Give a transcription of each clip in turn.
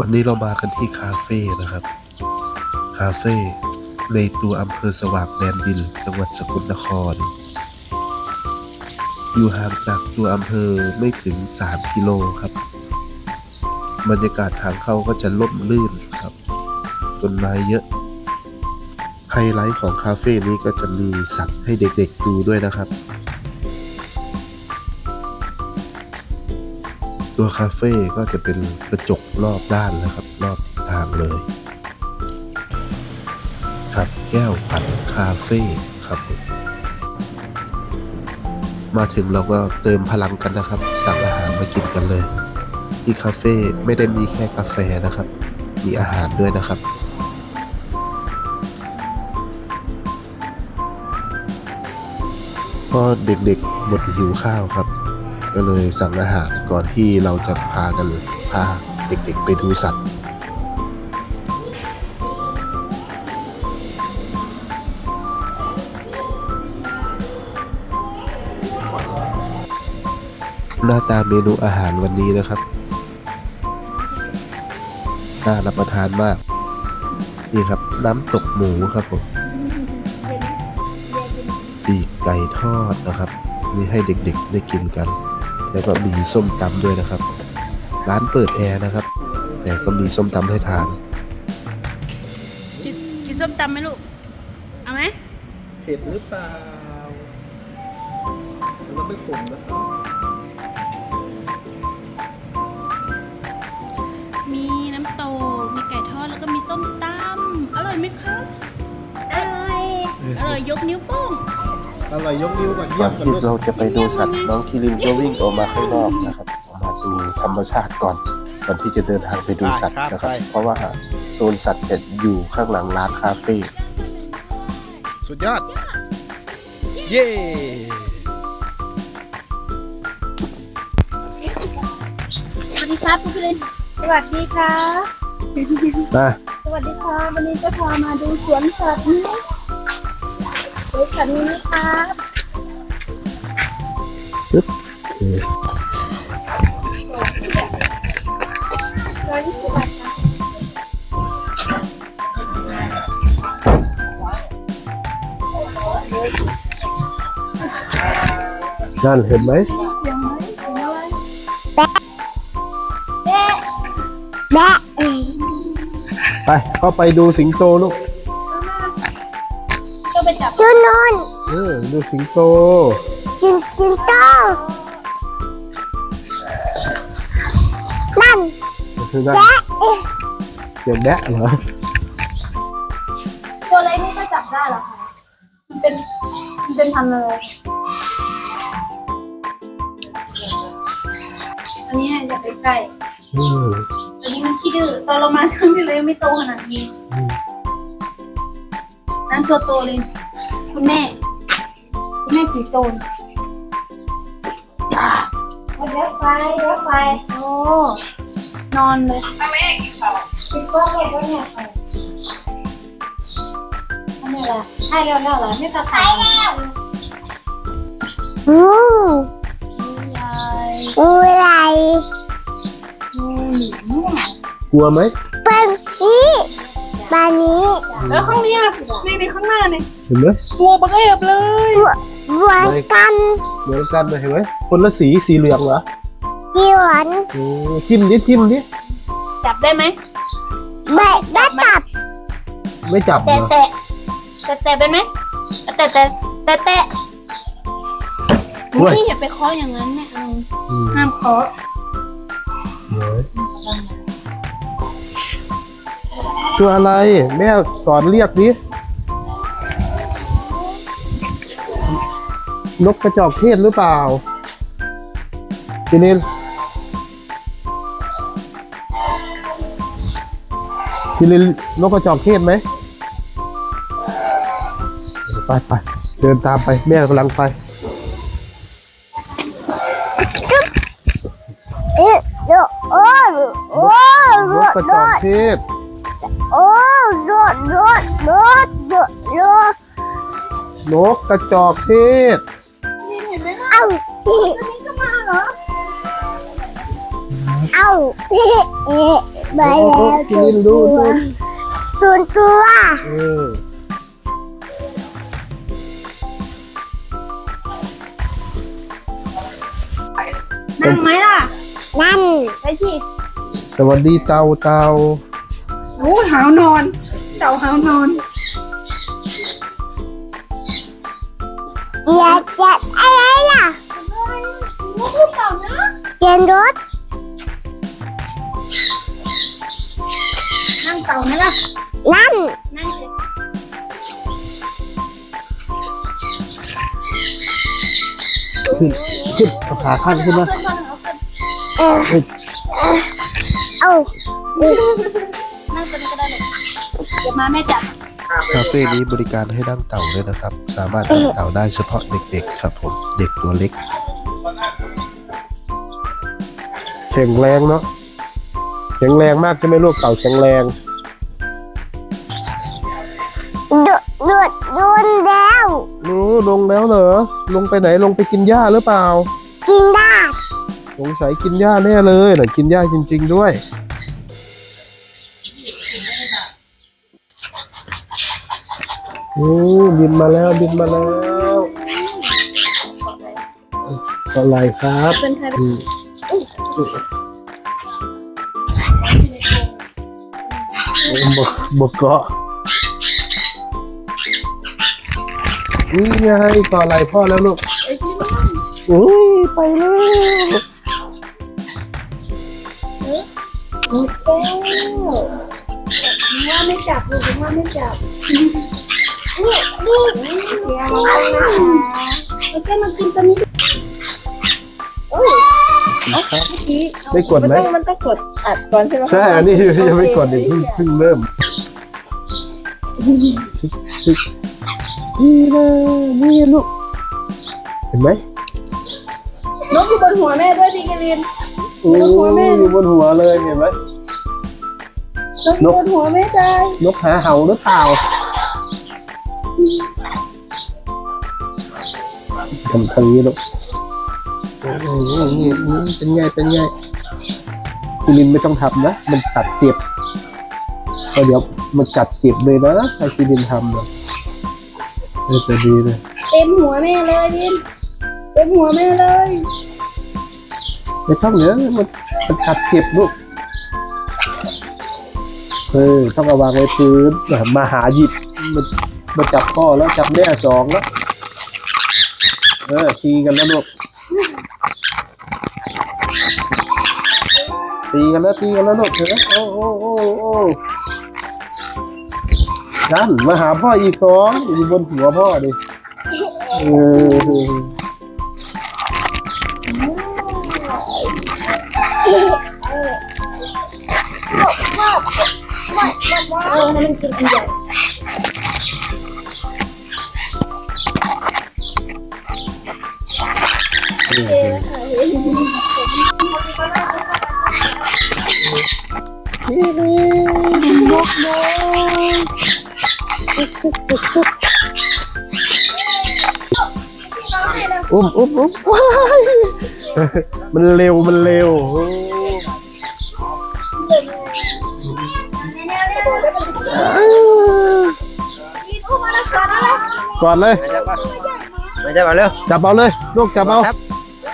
วันนี้เรามากันที่คาเฟ่นะครับ คาเฟ่ในตัวอำเภอสว่างแดนดิน จังหวัดสกลนคร อยู่ห่างจากตัวอำเภอไม่ถึง 3 กิโลครับ บรรยากาศทางเข้าก็จะล่มลื่นครับต้นไม้เยอะ ไฮไลท์ของคาเฟ่นี้ก็จะมีสัตว์ให้เด็กๆดูด้วยนะครับ ตัวคาเฟ่ก็จะเป็นกระจกรอบด้านนะครับ รอบทิศทางเลย ครับแก้วขวัญคาเฟ่ครับมมาถึงเราก็เติมพลังกันนะครับ สั่งอาหารมากินกันเลย ที่คาเฟ่ไม่ได้มีแค่กาแฟนะครับ มีอาหารด้วยนะครับก็เด็กๆหมดหิวข้าวครับ ก็เลยสั่งอาหารก่อนที่เราจะพากันพาเด็กๆไปดูสัตว์หน้าตาเมนูอาหารวันนี้นะครับ น่ารับประทานมาก นี่ครับ น้ำตกหมูครับผมปีกไก่ทอดนะครับมีให้เด็กๆได้กินกัน แล้วก็มีส้มตำด้วยนะครับ ร้านเปิดแอร์นะครับ แต่ก็มีส้มตำให้ทานกินกินส้มตำไหมลูก เอาไหมเผ็ดหรือเปล่าแล้วไม่ขมนะครับมีน้ำตกมีไก่ทอดแล้วก็มีส้มตำอร่อยไหมครับ อร่อย อร่อยยกนิ้วโป้ง อร่อยยกนิ้วก่อนก่เยี่อยนมก่อนที่ลูกเราจะไปดูสัตว์น้องคิรินก็วิ่งออกมาข้างนอกนะครับออกมาดูธรรมชาติก่อนก่อนที่จะเดินทางไปดูสัตว์นะครับ เพราะว่าโซนสัตว์จะอยู่ข้างหลังร้านคาเฟ่สุดยอด เย้สวัสดีครับพี่ลินสวัสดีค่ะนะสวัสดีค่ะวันนี้จะพามาดูสวนสัตว์นี้ สวนสัตว์นี้นะครับปึ๊บโอเคร้อยยี่สิบบาทค่ะนั่นเห็นไหมเสียงไหมเสียงอะไรแบะแบะแบะไปเข้าไปดูสิงโตลูก เออดูสิงโตกินกินต้านั่นคือนั่นแบะเดี๋ยวแบะเหรอตัวเล็กนี่ก็จับได้เหรอคะมันเป็นมันเป็นพันธุ์อะไรอันนี้อย่าไปใกล้อืมอันนี้มันขี้ดื้อตอนเรามาครั้งที่แล้วไม่โตขนาดนี้อืมนั่นตัวโตเลยคุณแม่คุณ แม่ถือโตนเดี๋ยวไปเดี๋ยวไปโอ้นอนเลยแม่กินข้าวกินข้าวเลยแล้วเนี่ยไปทำไมล่ะให้แล้วแล้วเหรอไม่ตาขายแล้วอืมใหญ่อือไรอืมกลัวไหมเป็นนี้บานนี้แล้วข้างนี้นี่ในข้างหน้าเนี่ยเห็นไหมตัวบักเอบเลย เหมือนกันเหมือนกันเลยเห็นไหมคนละสีสีเหลืองเหรอเหมือนโอ้จิ้มดิจิ้มดิจับได้ไหมไม่ได้ตัดไม่จับเหรแต่อแต่แต่แต่เป็นไหมแต่แต่แต่แต่โอ้ยนี่อย่าไปเคาะอย่างนั้นไม่เอาอืมห้ามเคาะเดี๋ยวตัวอะไร แม่สอนเรียกดิ นกกระจอกเทศหรือเปล่าพี่นินพี่นินนกกระจอกเทศไหมไปไปเดินตามไปแม่กำลังไปนกกระจอกเทศโอ้รถรถรถรถรถนกกระจอกเทศ เอ้านี่ก็มาเหรอเอ้าเอ๊ะมาโอ้โหแล้วพี่ลินดูดูส่วนตัวเออนั่งไหมล่ะ นั่นไปสิสวัสดีเตาเตาโอ้หาวนอน เต่าหาวนอนอยากจะอะไรล่ะเจนรถ ต่าไหมล่ะ นั่นนั่งสิขึ้นขึ้นเอาขาข้างขึ้นมาเออเอานั่งตัวนี้ก็ได้เลยเดี๋ยวมาแม่จับคาเฟ่นี้บริการให้นั่งเต่าด้วยนะครับ สามารถนั่งเต่าได้เฉพาะเด็กๆครับผมเด็กตัวเล็กแข็งแรงเนาะแข็งแรงมากใช่ไหมลูกเต่าแข็งแรง ลงแล้วเหรอ ลงไปไหนลงไปกินหญ้าหรือเปล่า กินได้สงสัยกินหญ้าแน่เลยน่ะกินหญ้าจริง ๆด้วย โอ้บินมาแล้วบินมาแล้วอะไรครับเป็นใครอืมบกบกเกาะ นี่ไงต่ออะไรพ่อแล้วลูกอุ้ยไปแล้วว่าไม่จับลูกว่าไม่จับนี่นี่เดี๋ยวมาเลยนะคะแล้วก็มากินตัวนี้ได้กดไหมมันต้องกดอัดก่อนใช่ไหมใช่อันนี้ยังไม่กดอีกเพิ่งเพิ่งเริ่ม นี่นะนี่ลูกเห็นไหมนกอยู่บนหัวแม่ด้วยพี่กลิน โอ้ยอยู่บนหัวเลยเห็นไหมนกอยู่บนหัวแม่จ้านกหาเห่าหรือเปล่าทำทางนี้ลูกโอ้ยนี่นี่เป็นไงเป็นไงพี่ลินไม่ต้องทำนะ มันกัดเจ็บเพราะเดี๋ยวมันกัดเจ็บเลยนะถ้าพี่ลินทำนะ เออจะดีเลยเต็มหัวแม่เลยลินเต็มหัวแม่เลยไม่ต้องเนอะมันมันกัดเจ็บลูกเออต้องเอาวางไว้พื้นมาหาหยิบมันมาจับพ่อแล้วจับแม่สองแล้วเออตีกันแล้วลูกตีกันแล้วตีกันแล้วลูกเห็นไหมโอ้โอ้โอ้โอ้ นั่นมาหาพ่ออีกสองอยู่บนหัวพ่อดิเออเออให้มันกินอันใหญ่ อุ้มอุ้มอุ้มว้ายมันเร็วมันเร็วโอ้ก่อนเลยมาจับมาเร็วจับเอาเลยลูกจับเอาครับ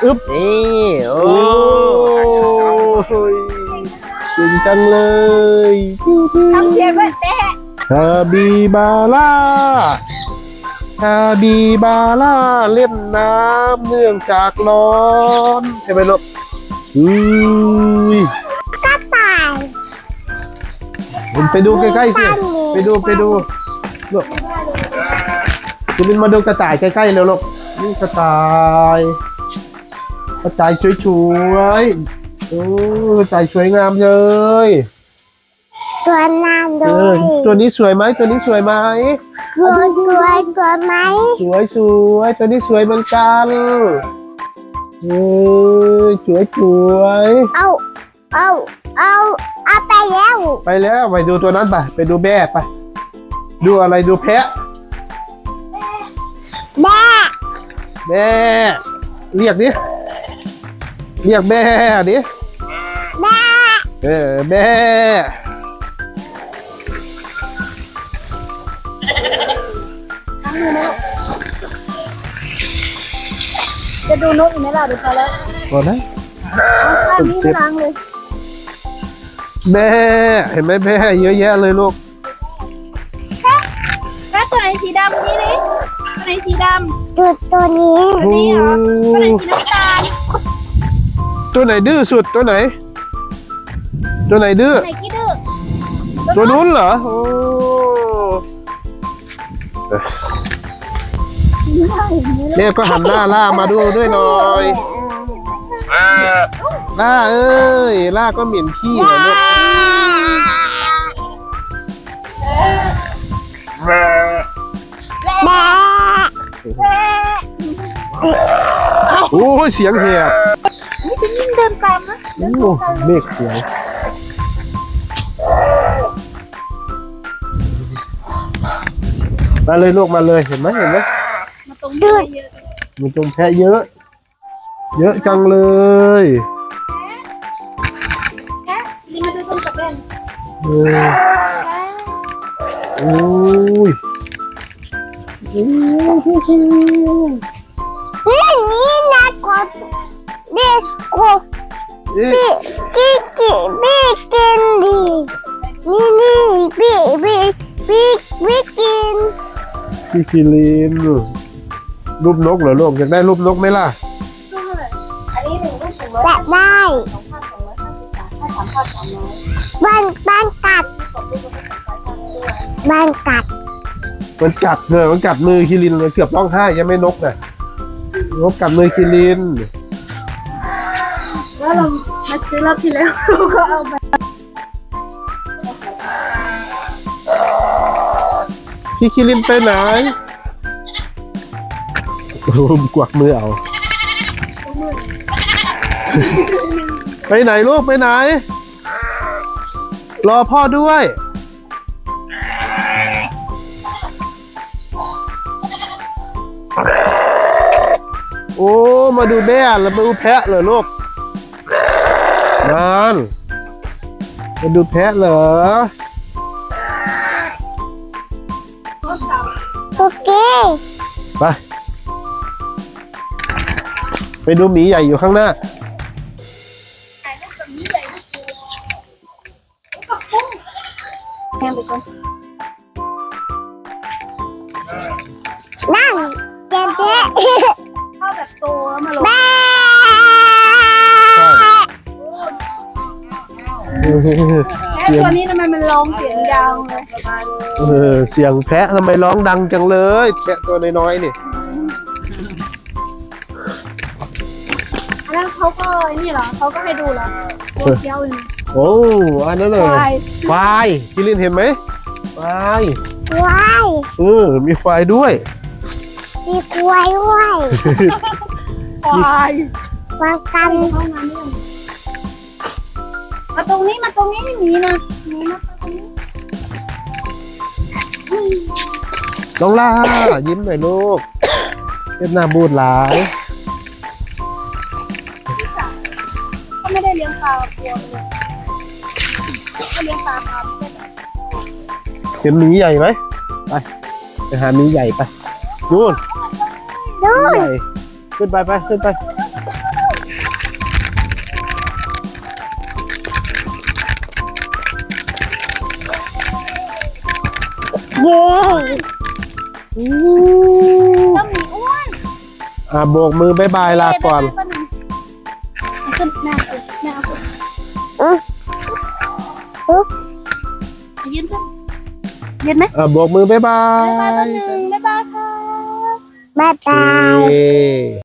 อึ๊บนี่โอ้โอ้ยเก่งจังเลยจิ้วจิ้วทำเสียงด้วยเจ๊ คาบิบาร่าคาบิบาร่าเล่นน้ำเนื่องจากร้อนใช่ไหมลูกอุ้ยกระต่ายไปดูใกล้ๆสิไปดูไปดูลูกคุณลินมาดูกระต่ายใกล้ๆเร็วลูกนี่กระต่ายกระต่ายสวยๆโอ้กระต่ายสวยงามเลย ตัวน้ำเอด้วอยตัวนี้สวยไหมตัวนี้สวยไหมตัวตัวตัวไหมสวยสวยตัวนี้สวยเหมือนกันเออสวยสวยเอาเอาเอาเอาไปแล้วไปแล้วไปดูตัวนั้นไปไปดูแม่ไปดูอะไรดูแพะแม่แม่เรียกดิเรียกแม่ดิแม่เออแม่ ดูนกอีกไหมล่ะดูพอแล้วพอแล้วข้างนี้ไม่ล้างเลยแม่เห็นไหมแม่เยอะแยะเลยลูกแล้วตัวไหนสีดำนี่ดิตัวไหนสีดำดูตัวนี้ตัวนี้เหรอตัวไหนสีน้ำตาลตัวไหนดื้อสุดตัวไหน ตัวไหนดื้อไหนกี้ดื้อตัวนู้นเหรอโอ้ แม่ก็หันหน้าล่ามาดูด้วยหน่อยล่าเอ้ยล่าก็เหม็นขี้เหรอลูกแม่โอ้ยเสียงแหบนี่จะยิ่งเดินตามนะโอ้เมฆเสียงมาเลยลูกมาเลยเห็นไหมเห็นไหม มาตรงนี้เยอะมีจงแพะเยอะ เยอะจังเลยแค่นี่มาดูตรงกับแว่นเออโอ้ยนี่นี่นะกดเด็กกดเอ๊ะพี่กินพี่กินดินี่นี่พี่พี่พี่พี่กินพี่คิริน รูปนกเหรอลูกอยากได้รูปนกไหมล่ะอันนี้หนึ่งลูกถึงร้อยแบบได้ สองพันสองร้อยห้าสิบบาทถ้าสามพันสามร้อยบ้านบ้านกัดขอบคุณกับสายพันธุ์ด้วยบ้านกัดมันกัดเลยมันกัดมือคิรินเลยเกือบร้องไห้ยังไม่นกน่ะนกกัดมือคิรินแล้วเรามาซื้อรอบที่แล้วเราก็เอาไปพี่คิรินไปไหน โอ้โหกวักมือเอาไปไหนลูกไปไหน รอพ่อด้วย โอ้ มาดูแม่แล้วมาดูแพะเหรอลูกนานมาดูแพะเหรอโอเคไป ไปดูหมีใหญ่อยู่ข้างหน้าแม่ไปก่อนนั่งเจ๊เจ๊เข้าแบบโตแล้วมาลงแม่แค่ตัวนี้ทำไมมันร้องเสียงยาวเลยเออเสียงแพะทำไมร้องดังจังเลย แพะตัวน้อยๆนี่ เขาก็ไอ้นี่เหรอเขาก็ให้ดูเหรอตัวเกี้ยวเลยโอ้อันนั้นเลยควายควายพี่ลินเห็นไหมควายว้ายเออมีควายด้วย มีกล้วยด้วยควายวางกันเข้ามาเนี่ยมาตรงนี้มาตรงนี้ไม่มีนะมีนะตรงนี้น้องล่ายิ้มหน่อยลูกเล็บหน้าบูดหลาย เห็นหมีใหญ่ไหมไปไปหาหมีใหญ่ไปนู่นหมีใหญ่ขึ้นไปไปขึ้นไปเย้ต้องมีอ้วนอ่าโบกมือบายบายลาก่อนเขึ้นแยืนไหมอ่าโบกมือบายบาบ๊ายบายยแป๊บนึงบ๊ายบายค่ะ บ๊ายบายเย้